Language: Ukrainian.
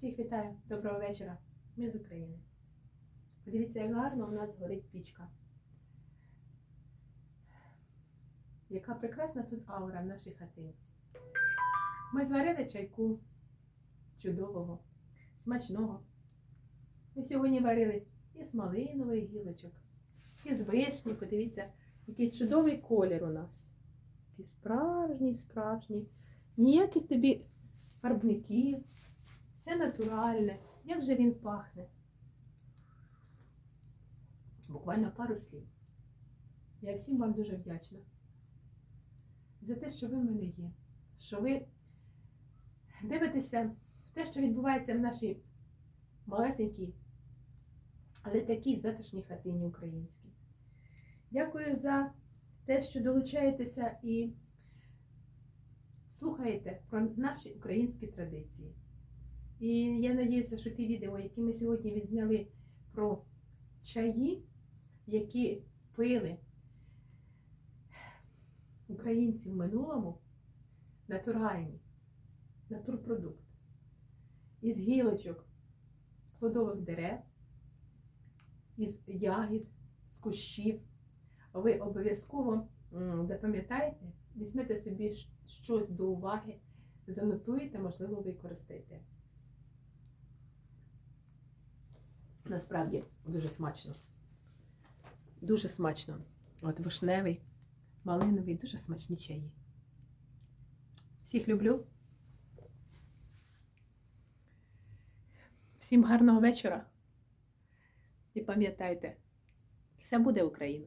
Всіх вітаю, доброго вечора. Ми з України. Подивіться, як гарно у нас горить пічка. Яка прекрасна тут аура в нашій хатинці. Ми зварили чайку чудового, смачного. Ми сьогодні варили із малинових гілочок, із вишні. Подивіться, який чудовий колір у нас. Такий справжній, справжній. Ніяких тобі фарбників. Все натуральне. Як же він пахне? Буквально пару слів. Я всім вам дуже вдячна за те, що ви в мене є, що ви дивитеся те, що відбувається в нашій малесенькій, але такій затишній хатині українській. Дякую за те, що долучаєтеся і слухаєте про наші українські традиції. І я надіюся, що ті відео, які ми сьогодні відзняли про чаї, які пили українці в минулому, натуральні, натурпродукт, із гілочок плодових дерев, із ягід, з кущів, ви обов'язково запам'ятаєте, візьмете собі щось до уваги, занотуєте, можливо, використаєте. Насправді дуже смачно. Дуже смачно. От вишневий, малиновий, дуже смачні чаї. Всіх люблю. Всім гарного вечора. І пам'ятайте, все буде Україна.